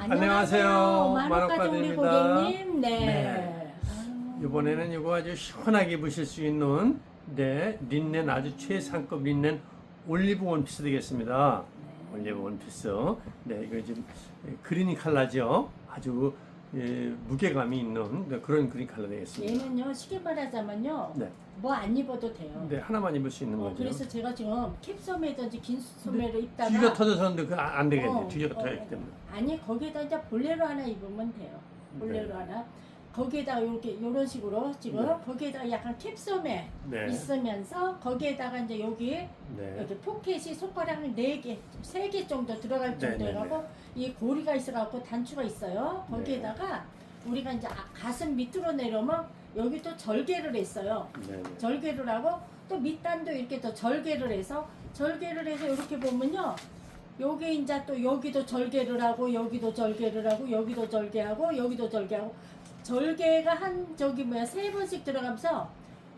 안녕하세요. 만옥가족 우리. 고객님. 네. 네. 이번에는 이거 아주 시원하게 입으실 수 있는 네 린넨 아주 최상급 린넨 올리브 원피스 되겠습니다. 올리브 원피스. 네 이거 지금 그린 컬러죠. 아주 예, 무게감이 있는 네, 그런 그린 컬러 되겠습니다. 얘는요 쉽게 말하자면요 네. 뭐 안 입어도 돼요. 네 하나만 입을 수 있는 어, 거죠. 그래서 제가 지금 캡 소매든지 긴 소매를 입다가 뒤가 터져서는데 그안 되겠네. 어, 뒤가 어, 터졌기 어. 때문에. 아니 거기에다 이제 볼레로 하나 입으면 돼요. 볼레로 네. 하나. 거기에다가 이렇게 이런 식으로 지금 네. 거기에다가 약간 캡소매 네. 있으면서 거기에다가 이제 여기 네. 이렇게 포켓이 손가락 한네 개, 세 개 정도 들어갈 네, 정도 네, 해갖고 이 고리가 있어갖고 단추가 있어요. 거기에다가 우리가 이제 아- 가슴 밑으로 내려오면 여기 또 절개를 했어요. 네. 네. 절개를 하고 또 밑단도 이렇게 또 절개를 해서 절개를 해서 이렇게 보면요. 여기 이제 또 여기도 절개를 하고 여기도 절개를 하고 여기도 절개하고 여기도 절개하고 절개가 한 저기 뭐야 세 번씩 들어가면서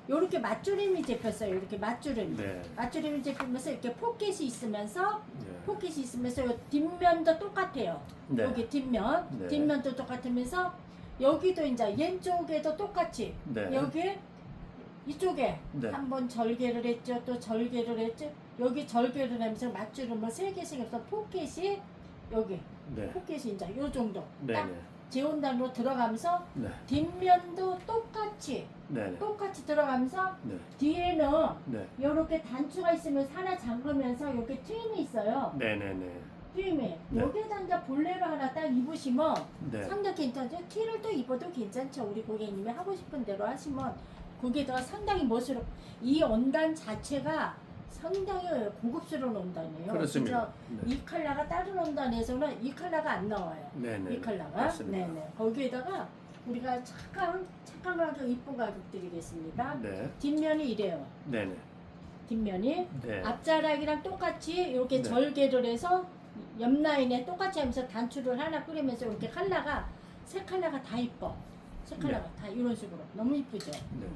요렇게 맞주름이 잡혔어요. 이렇게 맞주름이. 네. 맞주름이 잡히면서 이렇게 포켓이 있으면서 네. 포켓이 있으면서 요 뒷면도 똑같아요. 네. 여기 뒷면, 네. 뒷면도 똑같으면서 여기도 이제 왼쪽에도 똑같이 네. 여기 이쪽에 네. 한번 절개를 했죠. 또 절개를 했죠. 여기 절개를 하면서 맞주름을 세 개씩 해서 포켓이 여기 네. 포켓이 이제 요 정도 네. 딱 네. 재온단으로 들어가면서 네. 뒷면도 똑같이 네. 똑같이 들어가면서 네. 뒤에는 네. 이렇게 단추가 있으면 하나 잠그면서 여기 트임이 있어요. 네. 네. 네. 트임이 네. 여기에다 이제 볼레로 하나 딱 입으시면 네. 상당히 괜찮죠. 티를 또 입어도 괜찮죠. 우리 고객님이 하고 싶은 대로 하시면 거기에다가 상당히 멋스럽. 이 원단 자체가 상당히 고급스러운 원단이에요. 그렇습니다. 진짜 네. 이 컬러가 다른 원단에서는 이 컬러가 안 나와요. 네, 네. 이. 맞습니다. 네네. 거기에다가 우리가 착한 착한 가격 이쁜 가격 드리겠습니다. 네. 뒷면이 이래요. 네, 네. 뒷면이 네. 앞자락이랑 똑같이 이렇게 네. 절개를 해서 옆 라인에 똑같이 하면서 단추를 하나 뿌리면서 이렇게 컬러가 세 컬러가 다 이뻐. 세 컬러가 다 이런 식으로 너무 이쁘죠. 네.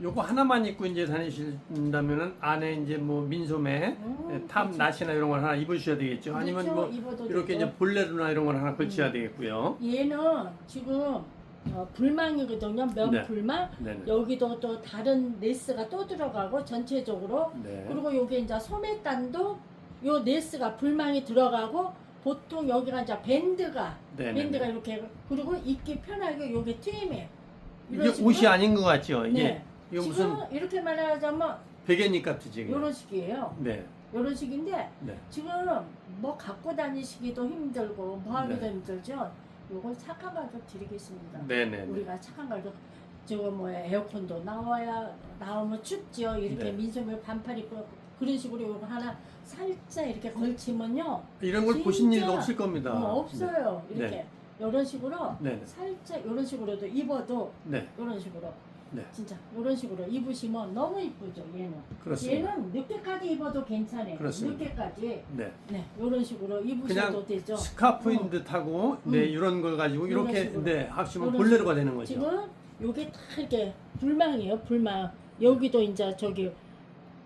요거 하나만 입고 이제 다니신다면은 안에 이제 뭐 민소매, 음, 예, 탑 그렇죠. 나시나 이런 걸 하나 입으셔야 되겠죠. 아니면 그렇죠. 뭐 입어도 이렇게 되고. 이제 볼레로나 이런 걸 하나 걸쳐야 음. 되겠고요. 얘는 지금 어, 불망이거든요. 면 네. 불망. 네, 네. 여기도 또 다른 레스가 또 들어가고 전체적으로 네. 그리고 여기 이제 소매단도 요 레스가 불망이 들어가고 보통 여기가 이제 밴드가 네, 네, 밴드가 네. 이렇게 그리고 입기 편하게 요게 트임이 이게 옷이 아닌 것 같죠. 이게 네. 이거 지금 무슨 이렇게 말하자면 베개잎 같지 지금. 요런 식이에요. 네. 요런 식인데 네. 지금 뭐 갖고 다니시기도 힘들고 뭐 하기도 네. 힘들죠. 요건 착한 가격 드리겠습니다. 네, 네. 네. 우리가 착한 가격 지금 뭐 에어컨도 나와야 나오면 춥죠. 이렇게 네. 민소매 반팔 입고 그런 식으로 요거 하나 살짝 이렇게 걸치면요. 이런 걸 보신 진짜 일도 없을 겁니다. 어, 없어요. 네. 이렇게 요런 식으로 네. 네. 살짝 요런 식으로도 입어도 네. 요런 식으로 네. 진짜 요런 식으로 입으시면 너무 이쁘죠. 얘는 그렇습니다. 얘는 늦게까지 입어도 괜찮아요. 그렇습니다. 늦게까지 네. 네 요런 식으로 입으셔도 되죠. 스카프인 어. 듯하고 네 음. 이런 걸 가지고 이런 이렇게 식으로. 네 합치면 이런 볼레로가 되는 거죠. 지금 요게 다 이렇게 불망이에요. 불망 여기도 이제 저기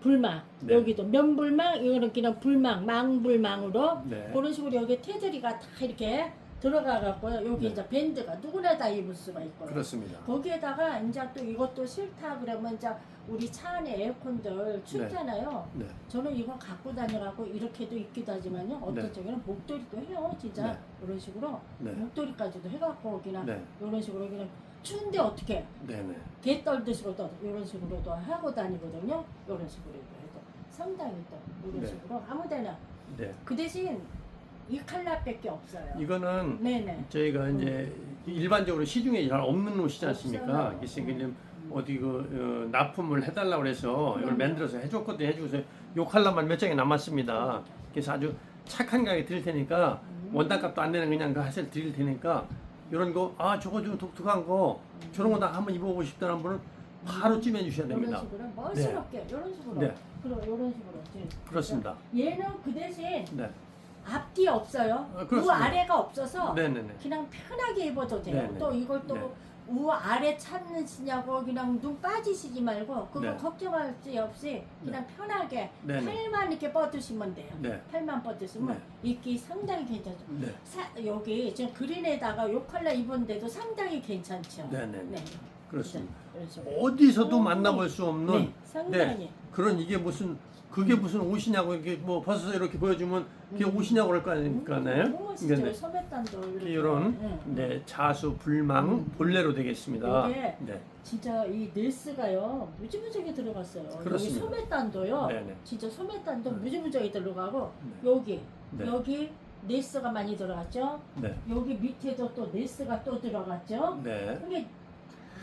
불망 네. 여기도 면불망 이거는 그냥 불망 망불망으로 네. 그런 식으로 여기 테두리가 다 이렇게 들어가 갖고요. 여기 네. 이제 밴드가 누구나 다 입을 수가 있고요. 그렇습니다. 거기에다가 이제 또 이것도 싫다 그러면 이제 우리 차 안에 에어컨들 춥잖아요. 네. 저는 이거 갖고 다녀갖고 이렇게도 입기도 하지만요. 어떤 네. 쪽에는 목도리도 해요. 진짜 네. 이런 식으로 네. 목도리까지도 해갖고 그냥 네. 이런 식으로 그냥 추운데 어떻게 네, 네. 개 떨듯이로도 이런 식으로도 하고 다니거든요. 이런 식으로도 해도 상당히 또 이런 네. 식으로 아무데나 네. 그 대신 이 칼라밖에 없어요. 이거는 네네. 저희가 이제 일반적으로 시중에 잘 없는 옷이지 않습니까? 없어요. 그래서 이제 어디 그 어, 납품을 해달라고 그래서 이걸 그럼요. 만들어서 해줬거든요. 해주고서 요 칼라만 몇 장이 남았습니다. 그래서 아주 착한 가게 드릴 테니까 음. 원단값도 안 내는 그냥 그 하실 드릴 테니까 이런 거 아 저거 좀 독특한 거 저런 거 나 한번 입어보고 싶다는 분은 바로 찜해 주셔야 이런 됩니다. 식으로 멋스럽게 이런 식으로 네. 그리고 이런 식으로 이제 그렇습니다. 얘는 그 대신 네. 앞뒤 없어요. 아, 그 그렇습니다. 아래가 없어서 네네네. 그냥 편하게 입어도 돼요. 네네. 또 이걸 또 네. 우 아래 찾으시냐고 그냥 눈 빠지시지 말고 그거 네. 걱정할 수 없이 그냥 편하게 네, 네. 팔만 이렇게 뻗으시면 돼요. 네. 팔만 뻗으시면 네. 입기 상당히 괜찮죠. 네. 사, 여기 지금 그린에다가 요 컬러 입은데도 상당히 괜찮죠. 네, 네, 네. 그렇습니다. 그래서 어디서도 어, 만나볼 수 없는 네, 상당히 그런 이게 무슨 그게 무슨 옷이냐고 이렇게 뭐 벗어서 이렇게 보여주면 그게 옷이냐고 그럴 거 아닙니까? 네. 음, 너무 멋있죠. 네. 소매단도 이렇게. 이런 응. 네 자수 불망 볼레로 되겠습니다. 이게 네. 진짜 이 넬스가요 무지무지하게 들어갔어요. 여기 그렇습니다. 소매단도요. 네 네. 진짜 소매단도 네. 무지무지하게 들어가고 네. 여기 네. 여기 넬스가 많이 들어갔죠. 네. 여기 밑에도 또 넬스가 또 들어갔죠. 네. 이게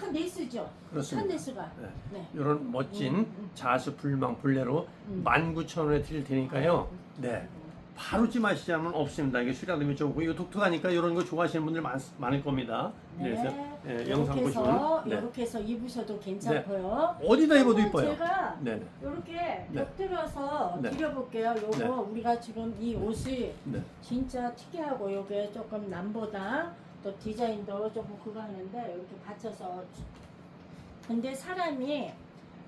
한 넬스죠. 한 그렇습니다. 넬스가. 네. 네. 이런 멋진 음, 음. 자수 불망 볼레로 음. 19,000원에 드릴 테니까요. 네. 바로 찜하시자면 없습니다. 이게 수량도 좋고 이거 독특하니까 이런 거 좋아하시는 분들 많, 많을 겁니다. 네. 그래서 예, 이렇게 영상 해서 보시면 네. 이렇게 해서 입으셔도 괜찮고요. 어디다 입어도 한번 이뻐요. 제가 네, 네. 이렇게 네. 곁들여서 네. 드려볼게요. 요거 네. 우리가 지금 이 옷이 네. 진짜 특이하고 요게 조금 남보다 또 디자인도 조금 그거 하는데 이렇게 받쳐서 근데 사람이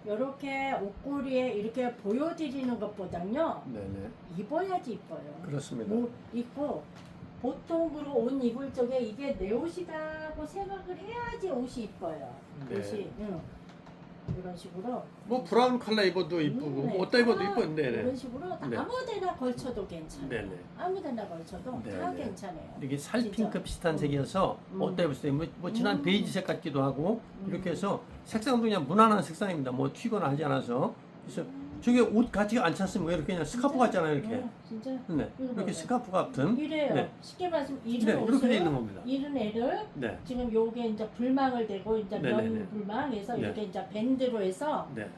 이렇게 옷걸이에 이렇게 보여드리는 것보다는요 네, 네. 입어야지 이뻐요. 그렇습니다. 뭐 입고 보통으로 옷 입을 적에 이게 내 옷이다고 생각을 해야지 옷이 이뻐요. 네. 옷이 응. 이런 식으로 뭐 브라운 컬러 입어도 이쁘고 음, 뭐 어디다 입어도 아, 이쁜데 네. 이런 식으로 네. 아무데나 걸쳐도 괜찮아요. 네, 네. 아무데나 걸쳐도 네, 다 네. 괜찮아요. 이게 살핑크 진짜. 비슷한 음. 색이어서 음. 어디다 입을 수 있어요? 뭐, 뭐 진한 음. 베이지색 같기도 하고 음. 이렇게 해서 색상도 그냥 무난한 색상입니다. 뭐 튀거나 하지 않아서 그래서 저게 옷 같지가 않지 않습니까? 이렇게 그냥 스카프? 같잖아요, 이렇게. 어, 진짜 네. 이렇게. 스카프 같은. 이래요. 네. 쉽게 말하면 네, 이런 이렇게 돼 있는 겁니다. 이런 애를 네, 지금 요게 이제 불망을 대고 이제 네, 네, 네. 면 불망해서 네. 이렇게 이제 밴드로 해서 네,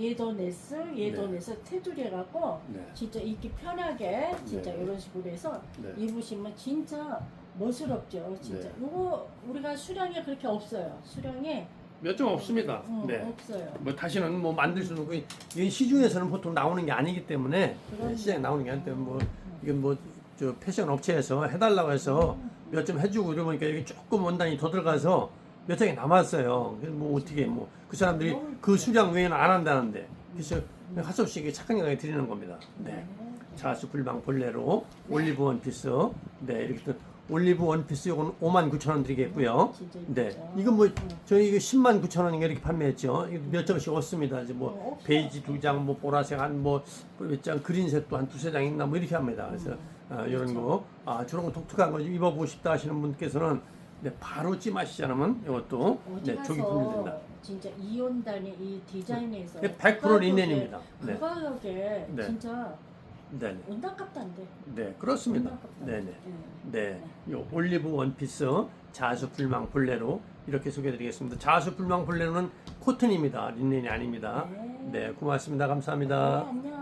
얘도 냈스 얘도 네. 냈스 테두리 해갖고 네, 진짜 입기 편하게 진짜 네. 이런 식으로 해서 네. 입으시면 진짜 멋스럽죠 진짜 네. 이거 우리가 수량이 그렇게 없어요 수량이 몇 점 없습니다. 음, 네. 없어요 뭐 다시는 뭐 만들 수는 없고 이게 시중에서는 보통 나오는 게 아니기 때문에 그럼요. 시장에 나오는 게 아니기 때문에 뭐 이건 뭐 저 패션 업체에서 해달라고 해서 몇 점 해주고 이러니까 여기 조금 원단이 더 들어가서 몇 장이 남았어요. 그래서 뭐 어떻게 뭐 그 사람들이 그 수량 외에는 안 한다는데 그래서 할 수 없이 이게 착한 영향을 드리는 겁니다. 네. 자수 불망 볼레로 올리브 원피스 네 이렇게 또 올리브 원피스 요건 5만 9천 원 드리겠고요. 네. 이건 뭐 음. 저희 이거 10만 9천 원인가 이렇게 판매했죠. 몇 점씩 없습니다. 이제 어, 뭐. 베이지 두 장, 뭐 보라색 한뭐몇 장 그린색도 한 두세 장 있나 뭐 이렇게 합니다. 그래서 음. 아, 이런. 거, 아 저런 거 독특한 거좀 입어보고 싶다 하시는 분께서는 네, 바로 찜하시지 않으면 이것도 어디 네, 조기 분리된다. 가서 진짜 이온단이 이 디자인에서 네, 그100% 가격에- 린넨입니다. 그 네, 가격에 네. 진짜 네, 네, 온당값단데 네, 그렇습니다. 네, 네. 네, 요 올리브 원피스 자수 불망 볼레로 이렇게 소개해드리겠습니다. 자수 불망 볼레로는 코튼입니다. 린넨이 아닙니다. 네. 네, 고맙습니다. 네, 감사합니다. 안녕.